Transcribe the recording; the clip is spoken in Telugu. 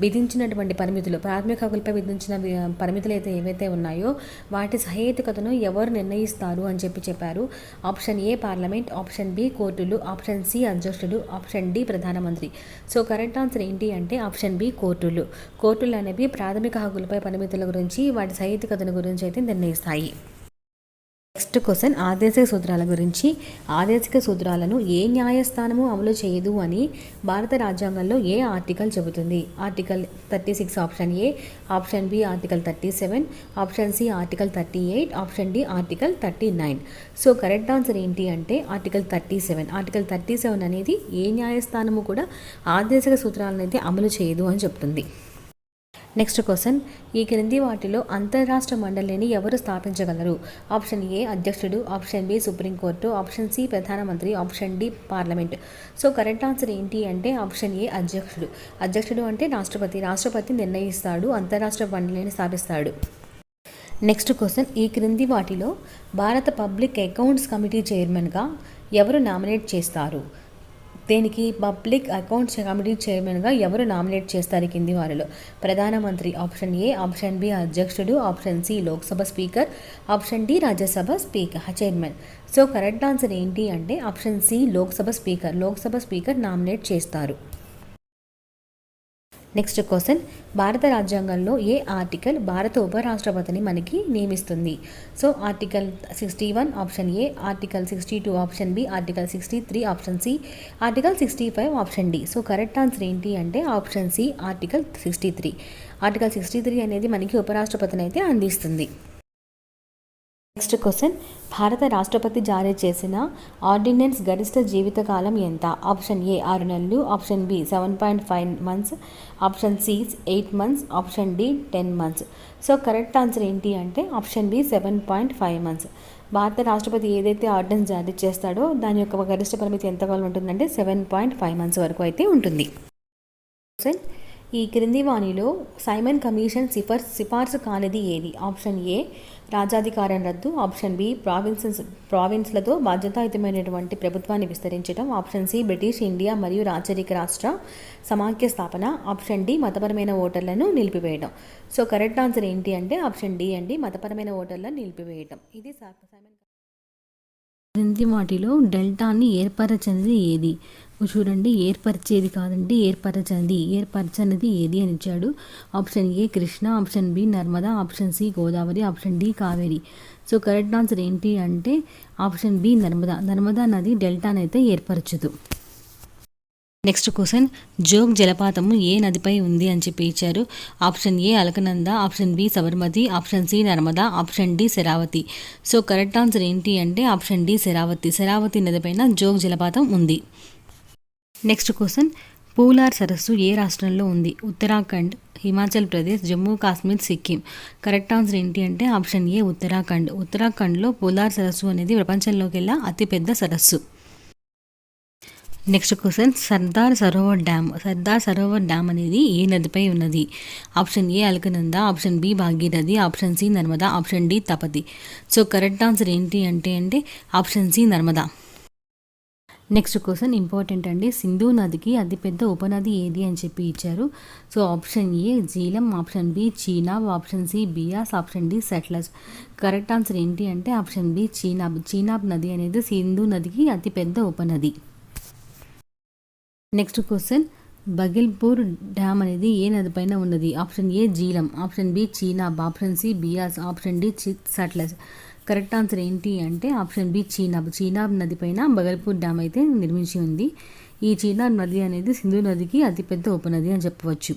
విధించినటువంటి పరిమితులు ప్రాథమిక హక్కులపై విధించిన పరిమితులు అయితే ఏవైతే ఉన్నాయో వాటి సహేతుకతను ఎవరు నిర్ణయిస్తారు అని చెప్పి చెప్పారు. Option A parliament option B కోర్టులు ఆప్షన్ సి అధ్యక్షుడు ఆప్షన్ డి ప్రధానమంత్రి. సో కరెక్ట్ ఆన్సర్ ఏంటి అంటే ఆప్షన్ బి కోర్టులు. కోర్టులు అనేవి ప్రాథమిక హక్కులపై పరిమితుల గురించి వాటి సహేతుకతను గురించి అయితే నిర్ణయిస్తాయి. నెక్స్ట్ క్వశ్చన్ ఆదేశిక సూత్రాల గురించి. ఆదేశిక సూత్రాలను ఏ న్యాయస్థానము అమలు చేయదు అని భారత రాజ్యాంగంలో ఏ ఆర్టికల్ చెబుతుంది? Article thirty six option A option B article thirty seven option C article thirty eight option D article thirty nine. So correct answer ఏంటి అంటే article thirty seven. Article thirty seven అనేది ఏ న్యాయస్థానము కూడా ఆదేశిక సూత్రాలను అయితే అమలు చేయదు అని చెప్తుంది. నెక్స్ట్ క్వశ్చన్ ఈ క్రింది వాటిలో అంతర్రాష్ట్ర మండలిని ఎవరు స్థాపించగలరు? ఆప్షన్ ఏ అధ్యక్షుడు. Option B Supreme Court option C ప్రధానమంత్రి. Option D parliament so correct answer ఏంటి అంటే ఆప్షన్ ఏ అధ్యక్షుడు. అధ్యక్షుడు అంటే రాష్ట్రపతి. రాష్ట్రపతి నిర్ణయిస్తాడు. అంతర్రాష్ట్ర మండలిని స్థాపిస్తాడు. నెక్స్ట్ క్వశ్చన్ ఈ క్రింది వాటిలో భారత పబ్లిక్ అకౌంట్స్ కమిటీ చైర్మన్గా ఎవరు నామినేట్ చేస్తారు? దీనికి పబ్లిక్ అకౌంట్స్ కమిటీ చైర్మన్గా ఎవరు నామినేట్ చేస్తారు? కింది వారిలో ప్రధానమంత్రి ఆప్షన్ ఏ ఆప్షన్ బి అధ్యక్షుడు option C Lok Sabha speaker option D Rajya Sabha speaker chairman. So correct answer ఏంటి అంటే option C Lok Sabha speaker Lok Sabha speaker nominate చేస్తారు. నెక్స్ట్ క్వశ్చన్ భారత రాజ్యాంగంలో ఏ ఆర్టికల్ భారత ఉపరాష్ట్రపతిని మనకి నియమిస్తుంది? So article sixty one option A article sixty two option B article sixty three option C article sixty five option D so correct answer ఏంటి అంటే option C article sixty three article sixty three అనేది మనకి ఉపరాష్ట్రపతిని అయితే అందిస్తుంది. నెక్స్ట్ క్వశ్చన్ భారత రాష్ట్రపతి జారీ చేసిన ఆర్డినెన్స్ గరిష్ట జీవితకాలం ఎంత? ఆప్షన్ ఏ ఆరు నెలలు option B seven point five months option C eight months option D ten months so correct answer ఏంటి అంటే option B seven point five months భారత రాష్ట్రపతి ఏదైతే ఆర్డినెన్స్ జారీ చేస్తాడో దాని యొక్క గరిష్ట పరిమితి ఎంతకాలం ఉంటుందంటే సెవెన్ పాయింట్ ఫైవ్ మంత్స్ వరకు అయితే ఉంటుంది. క్వశ్చన్ ఈ క్రింది వాణిలో సైమన్ కమిషన్ సిఫార్సు సిఫార్సు కానిది ఏది? ఆప్షన్ ఏ రాజాధికారం రద్దు. ఆప్షన్ బి ప్రావిన్సెస్ ప్రావిన్స్లతో బాధ్యతాయుతమైనటువంటి ప్రభుత్వాన్ని విస్తరించడం ఆప్షన్ సి బ్రిటిష్ ఇండియా మరియు రాచరిక రాష్ట్ర సమాఖ్య స్థాపన. ఆప్షన్ డి మతపరమైన ఓటర్లను నిలిపివేయడం సో కరెక్ట్ ఆన్సర్ ఏంటి అంటే ఆప్షన్ డి అండి మతపరమైన ఓటర్లను నిలిపివేయడం ఇది సైమన్ క్రింది వాటిలో డెల్టాని ఏర్పరచనిది ఏది? చూడండి ఏర్పరిచేది కాదండి ఏర్పరచనిది. ఏర్పరచనిది ఏది అని ఇచ్చాడు. Option A Krishna option B Narmada option C Godavari option D Kaveri. So correct answer ఏంటి అంటే ఆప్షన్ బి నర్మదా. నర్మదా నది డెల్టాని అయితే ఏర్పరచదు. నెక్స్ట్ క్వశ్చన్ జోగ్ జలపాతము ఏ నదిపై ఉంది అని చెప్పి ఇచ్చారు. Option A Alaknanda option B Sabarmati option C Narmada option D Sharavati. So correct answer ఏంటి అంటే ఆప్షన్ డి శరావతి. శరావతి నదిపైన జోగ్ జలపాతం ఉంది. నెక్స్ట్ క్వశ్చన్ పూలార్ సరస్సు ఏ రాష్ట్రంలో ఉంది? ఉత్తరాఖండ్ హిమాచల్ ప్రదేశ్ జమ్మూ కాశ్మీర్ సిక్కిం. కరెక్ట్ ఆన్సర్ ఏంటి అంటే ఆప్షన్ ఏ ఉత్తరాఖండ్. ఉత్తరాఖండ్లో పూలార్ సరస్సు అనేది ప్రపంచంలోకెల్లా అతిపెద్ద సరస్సు. Next question Sardar Sarovar dam Sardar Sarovar dam అనేది ఏ నదిపై ఉన్నది? Option A Alaknanda option B Bhagirathi option C Narmada option D Tapti so correct answer ఏంటి అంటే అంటే option C Narmada next question important అండి. సింధు నదికి అతిపెద్ద ఉపనది ఏది అని చెప్పి ఇచ్చారు. So option A Jhelum option B Chenab option C Beas option D Sutlej correct answer ఏంటి అంటే ఆప్షన్ బి చీనాబ్ చీనాబ్ నది అనేది సింధు నదికి అతిపెద్ద ఉపనది. నెక్స్ట్ క్వశ్చన్ బగిల్పూర్ డ్యామ్ అనేది ఏ నదిపైన ఉన్నది? Option A Jhelum option B Chenab option C Beas option D Sutlej correct answer ఏంటి అంటే ఆప్షన్ బి చీనాబ్. చీనాబ్ నది పైన బగల్పూర్ డ్యామ్ అయితే నిర్మించి ఉంది. ఈ చీనాబ్ నది అనేది సింధు నదికి అతిపెద్ద ఉపనది అని చెప్పవచ్చు.